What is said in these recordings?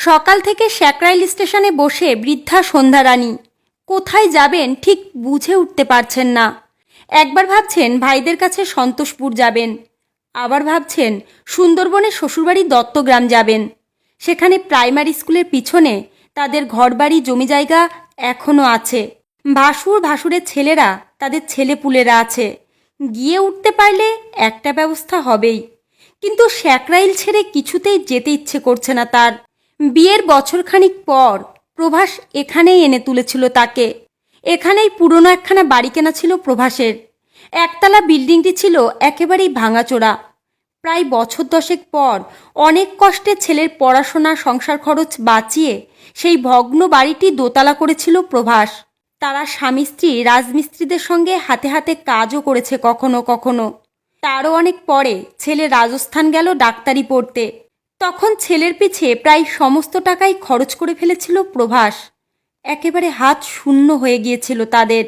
সকাল থেকে স্যাকরাইল স্টেশনে বসে বৃদ্ধা সন্ধ্যা রানী। কোথায় যাবেন ঠিক বুঝে উঠতে পারছেন না। একবার ভাবছেন ভাইদের কাছে সন্তোষপুর যাবেন। আবার ভাবছেন সুন্দরবনে শ্বশুরবাড়ি দত্তগ্রাম যাবেন। সেখানে প্রাইমারি স্কুলের পিছনে তাদের ঘরবাড়ি জমি জায়গা এখনও আছে। ভাসুর ভাসুরের ছেলেরা তাদের ছেলেপুলেরা আছে। গিয়ে উঠতে পারলে একটা ব্যবস্থা হবেই। কিন্তু স্যাকরাইল ছেড়ে কিছুতেই যেতে ইচ্ছে করছে না তার। বিয়ের বছরখানিক পর প্রভাস এখানেই এনে তুলেছিল তাকে। এখানেই পুরনো একখানা বাড়ি কেনা ছিল প্রভাসের। একতলা বিল্ডিংটি ছিল একেবারেই ভাঙাচোরা। প্রায় বছর দশেক পর অনেক কষ্টে ছেলের পড়াশোনা, সংসার খরচ বাঁচিয়ে সেই ভগ্ন বাড়িটি দোতলা করেছিল প্রভাস। তারা স্বামী স্ত্রী, রাজমিস্ত্রিদের সঙ্গে হাতে হাতে কাজও করেছে কখনো কখনো। তারও অনেক পরে ছেলে রাজস্থান গেল ডাক্তারি পড়তে। তখন ছেলের পিছে প্রায় সমস্ত টাকাই খরচ করে ফেলেছিল প্রভাস। একেবারে হাত শূন্য হয়ে গিয়েছিল তাদের।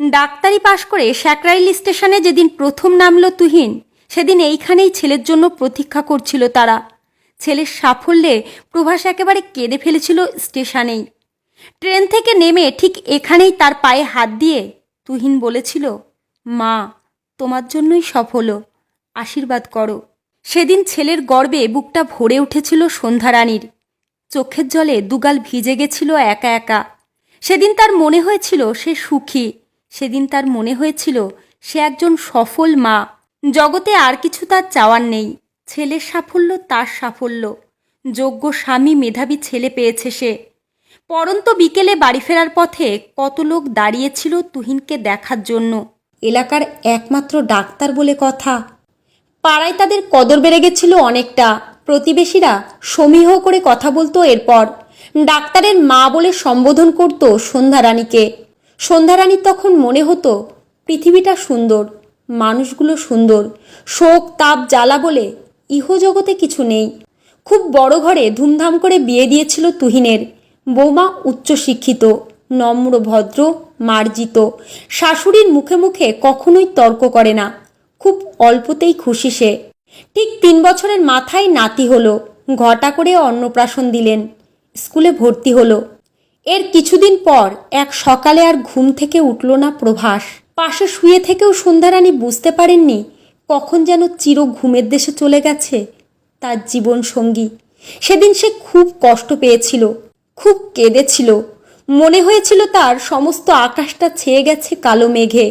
ডাক্তারি পাশ করে স্যাকরাইল স্টেশনে যেদিন প্রথম নামলো তুহিন, সেদিন এইখানেই ছেলের জন্য প্রতীক্ষা করছিল তারা। ছেলের সাফল্যে প্রভাস একেবারে কেঁদে ফেলেছিল স্টেশনেই। ট্রেন থেকে নেমে ঠিক এখানেই তার পায়ে হাত দিয়ে তুহিন বলেছিল, মা, তোমার জন্যই সফল, আশীর্বাদ করো। সেদিন ছেলের গর্বে বুকটা ভরে উঠেছিল সন্ধ্যারানীর চোখের জলে দুগাল ভিজে গেছিল একা একা। সেদিন তার মনে হয়েছিল সে সুখী, সেদিন তার মনে হয়েছিল সে একজন সফল মা। জগতে আর কিছু তার চাওয়ার নেই, ছেলের সাফল্য তার সাফল্য। যোগ্য স্বামী মেধাবী ছেলে পেয়েছে সে। পরন্ত বিকেলে বাড়ি ফেরার পথে কত লোক দাঁড়িয়েছিল তুহিনকে দেখার জন্য। এলাকার একমাত্র ডাক্তার বলে কথা পাড়ায় তাদের কদর বেড়ে গেছিল অনেকটা। প্রতিবেশীরা সমীহ করে কথা বলতো এরপর। ডাক্তারের মা বলে সম্বোধন করত সন্ধ্যারানীকে। সন্ধ্যারানীর তখন মনে হতো, পৃথিবীটা সুন্দর, মানুষগুলো সুন্দর, শোক, তাপ, জ্বালা বলে ইহজগতে কিছু নেই। খুব বড় ঘরে ধুমধাম করে বিয়ে দিয়েছিল তুহিনের। বৌমা উচ্চশিক্ষিত, নম্র, ভদ্র, মার্জিত। শাশুড়ির মুখে মুখে কখনোই তর্ক করে না। খুব অল্পতেই খুশি সে। ঠিক তিন বছরের মাথায় নাতি হলো, ঘটা করে অন্নপ্রাশন দিলেন, স্কুলে ভর্তি হলো। এর কিছুদিন পর এক সকালে আর ঘুম থেকে উঠল না প্রভাস। পাশে শুয়ে থেকেও সন্ধ্যারানী বুঝতে পারেননি কখন যেন চির ঘুমের দেশে চলে গেছে তার জীবন সঙ্গী। সেদিন সে খুব কষ্ট পেয়েছিল, খুব কেঁদেছিল। মনে হয়েছিল তার সমস্ত আকাশটা ছেয়ে গেছে কালো মেঘে।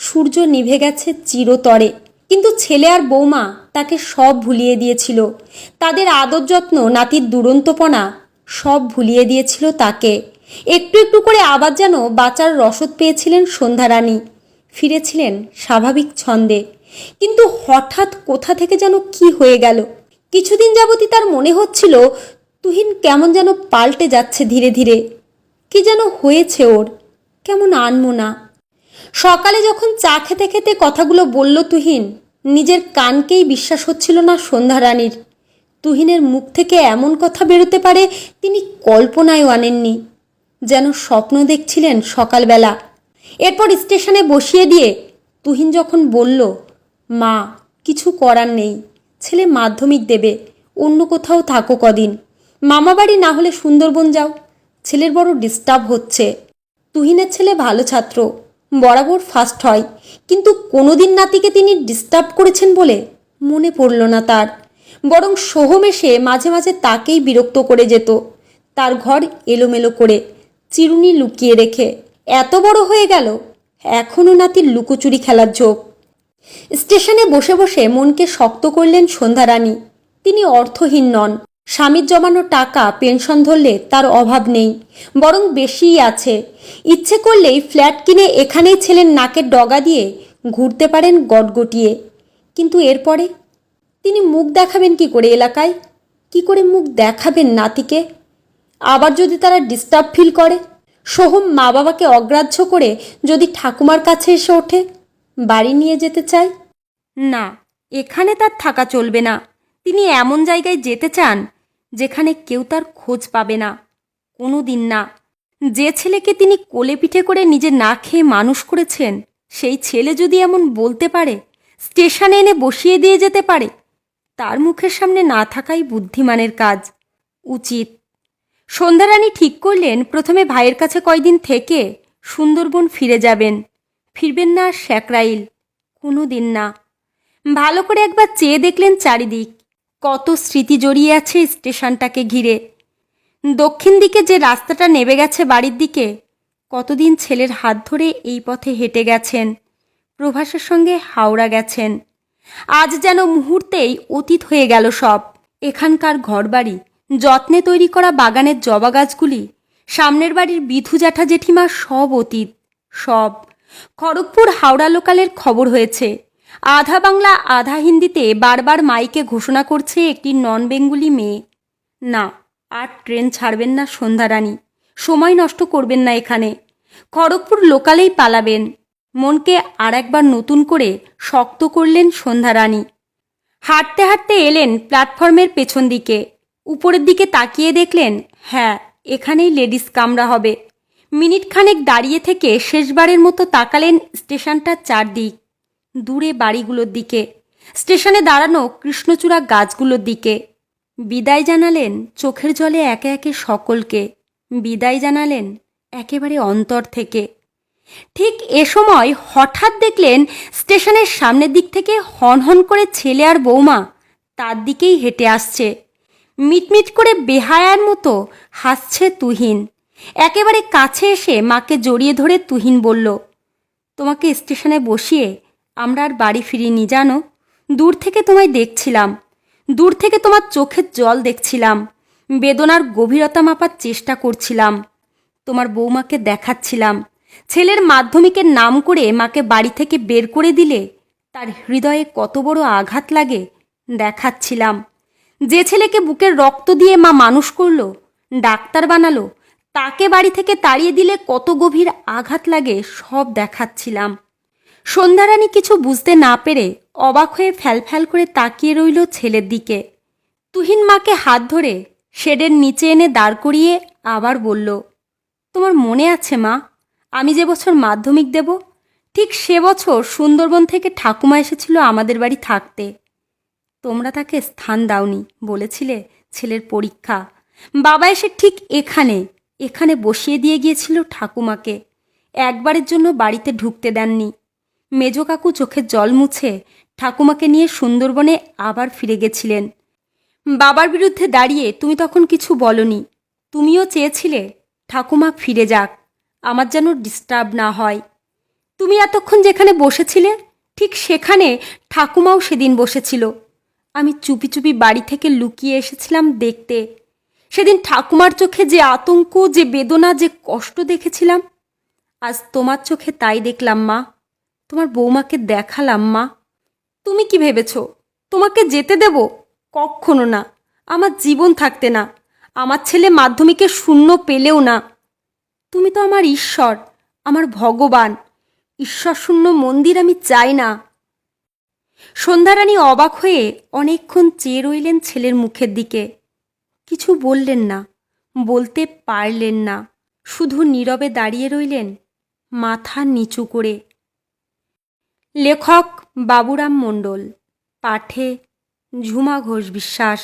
সূর্য নিভে গেছে চিরতরে। কিন্তু ছেলে আর বৌমা তাকে সব ভুলিয়ে দিয়েছিল। তাদের আদর যত্ন, নাতির দুরন্তপনা সব ভুলিয়ে দিয়েছিল তাকে। একটু একটু করে আবার যেন বাঁচার রসদ পেয়েছিলেন সন্ধ্যারানী। ফিরেছিলেন স্বাভাবিক ছন্দে। কিন্তু হঠাৎ কোথা থেকে যেন কি হয়ে গেল? কিছুদিন যাবতই তার মনে হচ্ছিল, তুহিন কেমন যেন পাল্টে যাচ্ছে ধীরে ধীরে। কি যেন হয়েছে ওর? কেমন আনমোনা। সকালে যখন চা খেতে খেতে কথাগুলো বলল তুহিন, নিজের কানকেই বিশ্বাস হচ্ছিল না সন্ধ্যা সন্ধ্যারানীর। তুহিনের মুখ থেকে এমন কথা বেরোতে পারে তিনি কল্পনায়ও আনেননি, যেন স্বপ্ন দেখছিলেন সকালবেলা। এরপর স্টেশনে বসিয়ে দিয়ে তুহিন যখন বলল, মা, কিছু করার নেই, ছেলে মাধ্যমিক দেবে, অন্য কোথাও থাকো কদিন। মামাবাড়ি না হলে সুন্দরবন যাও, ছেলের বড় ডিস্টার্ব হচ্ছে। তুহিনের ছেলে ভালো ছাত্র বরাবর ফার্স্ট হয়। কিন্তু কোনোদিন নাতিকে তিনি ডিস্টার্ব করেছেন বলে মনে পড়ল না তার। বরং সোহম এসে মাঝে মাঝে তাকেই বিরক্ত করে যেত। তার ঘর এলোমেলো করে চিরুনি লুকিয়ে রেখে এত বড় হয়ে গেল, এখনও নাতির লুকোচুরি খেলার ঝোঁক। স্টেশনে বসে বসে মনকে শক্ত করলেন সন্ধ্যারানী তিনি অর্থহীন নন। স্বামীর জমানো টাকা, পেনশন ধরলে তার অভাব নেই। বরং বেশিই আছে। ইচ্ছে করলেই ফ্ল্যাট কিনে এখানেই ছেলের নাকের ডগা দিয়ে ঘুরতে পারেন গটগটিয়ে কিন্তু এরপরে? তিনি মুখ দেখাবেন কি করে এলাকায়? কি করে মুখ দেখাবেন নাতিকে? আবার যদি তারা ডিস্টার্ব ফিল করে? সোহম মা বাবাকে অগ্রাহ্য করে যদি ঠাকুমার কাছে এসে ওঠে? বাড়ি নিয়ে যেতে চায়? না, এখানে তার থাকা চলবে না। তিনি এমন জায়গায় যেতে চান যেখানে কেউ তার খোঁজ পাবে না। কোনো দিন না। যে ছেলেকে তিনি কোলে পিঠে করে নিজে না খেয়ে মানুষ করেছেন, সেই ছেলে যদি এমন বলতে পারে, স্টেশনে এনে বসিয়ে দিয়ে যেতে পারে, তার মুখের সামনে না থাকাই বুদ্ধিমানের কাজ। উচিত। সন্ধ্যারানী ঠিক করলেন, প্রথমে ভাইয়ের কাছে কয়দিন থেকে সুন্দরবন ফিরে যাবেন। ফিরবেন না আর স্যাকরাইল কোনো দিন না। ভালো করে একবার চেয়ে দেখলেন চারিদিক। কত স্মৃতি জড়িয়ে আছে স্টেশনটাকে ঘিরে। দক্ষিণ দিকে যে রাস্তাটা নেবে গেছে বাড়ির দিকে, কতদিন ছেলের হাত ধরে এই পথে হেঁটে গেছেন, প্রভাসের সঙ্গে হাওড়া গেছেন। আজ যেন মুহূর্তেই অতীত হয়ে গেল সব। এখানকার ঘরবাড়ি, যত্নে তৈরি করা বাগানের জবা গাছগুলি, সামনের বাড়ির বিধু জ্যাঠা জেঠিমা সব অতীত, সব। খড়গপুর হাওড়া লোকালের খবর হয়েছে। আধা বাংলা, আধা হিন্দিতে বারবার মাইকে ঘোষণা করছে একটি নন বেঙ্গুলি মেয়ে। না, আর ট্রেন ছাড়বেন না সন্ধ্যারানী সময় নষ্ট করবেন না এখানে। খড়গপুর লোকালেই পালাবেন। মনকে আর একবার নতুন করে শক্ত করলেন সন্ধ্যারানী হাঁটতে হাঁটতে এলেন প্ল্যাটফর্মের পেছন দিকে। উপরের দিকে তাকিয়ে দেখলেন হ্যাঁ এখানেই লেডিস কামরা হবে। মিনিটখানেক দাঁড়িয়ে থেকে শেষবারের মতো তাকালেন স্টেশনটার চারদিক। দূরে বাড়িগুলোর দিকে। স্টেশনে দাঁড়ানো কৃষ্ণচূড়া গাছগুলোর দিকে। বিদায় জানালেন চোখের জলে একে একে সকলকে। বিদায় জানালেন একেবারে অন্তর থেকে। ঠিক এ সময় হঠাৎ দেখলেন স্টেশনের সামনের দিক থেকে হনহন করে ছেলে আর বৌমা তার দিকেই হেঁটে আসছে। মিটমিট করে বেহায়ার মতো হাসছে তুহিন। একেবারে কাছে এসে মাকে জড়িয়ে ধরে তুহিন বলল, তোমাকে স্টেশনে বসিয়ে আমরা আর বাড়ি ফিরিনি, জানো? দূর থেকে তোমায় দেখছিলাম। দূর থেকে তোমার চোখের জল দেখছিলাম। বেদনার গভীরতা মাপার চেষ্টা করছিলাম। তোমার বৌমাকে দেখাচ্ছিলাম। ছেলের মাধ্যমিকের নাম করে মাকে বাড়ি থেকে বের করে দিলে তার হৃদয়ে কত বড় আঘাত লাগে, দেখাচ্ছিলাম। যে ছেলেকে বুকের রক্ত দিয়ে মা মানুষ করল, ডাক্তার বানালো, তাকে বাড়ি থেকে তাড়িয়ে দিলে কত গভীর আঘাত লাগে সব দেখাচ্ছিলাম। সন্ধ্যারানী কিছু বুঝতে না পেরে অবাক হয়ে ফ্যালফ্যাল করে তাকিয়ে রইল ছেলের দিকে। তুহিন মাকে হাত ধরে শেডের নিচে এনে দাঁড় করিয়ে আবার বলল, তোমার মনে আছে মা, আমি যে বছর মাধ্যমিক দেব, ঠিক সে বছর সুন্দরবন থেকে ঠাকুমা এসেছিল আমাদের বাড়ি থাকতে। তোমরা তাকে স্থান দাওনি বলেছিলে ছেলের পরীক্ষা। বাবা এসে ঠিক এখানে এখানে বসিয়ে দিয়ে গিয়েছিল ঠাকুমাকে। একবারের জন্য বাড়িতে ঢুকতে দেননি। মেজ কাকু চোখের জল মুছে ঠাকুমাকে নিয়ে সুন্দরবনে আবার ফিরে গেছিলেন। বাবার বিরুদ্ধে দাঁড়িয়ে তুমি তখন কিছু বলনি। তুমিও চেয়েছিলে, ঠাকুমা ফিরে যাক, আমার যেন ডিস্টার্ব না হয়। তুমি এতক্ষণ যেখানে বসেছিলে, ঠিক সেখানে ঠাকুমাও সেদিন বসেছিল। আমি চুপি চুপি বাড়ি থেকে লুকিয়ে এসেছিলাম দেখতে। সেদিন ঠাকুমার চোখে যে আতঙ্ক, যে বেদনা, যে কষ্ট দেখেছিলাম, আজ তোমার চোখে তাই দেখলাম মা। তোমার বৌমাকে দেখালাম, মা। তুমি কি ভেবেছ? তোমাকে যেতে দেব? কখনো না। আমার জীবন থাকতে না। আমার ছেলে মাধ্যমিকে শূন্য পেলেও না। তুমি তো আমার ঈশ্বর, আমার ভগবান। ঈশ্বর শূন্য মন্দির আমি চাই না। সন্ধ্যারানী অবাক হয়ে অনেকক্ষণ চেয়ে রইলেন ছেলের মুখের দিকে। কিছু বললেন না, বলতে পারলেন না। শুধু নীরবে দাঁড়িয়ে রইলেন, মাথা নিচু করে। লেখক বাবুরাম মণ্ডল পাঠে ঝুমা ঘোষ বিশ্বাস।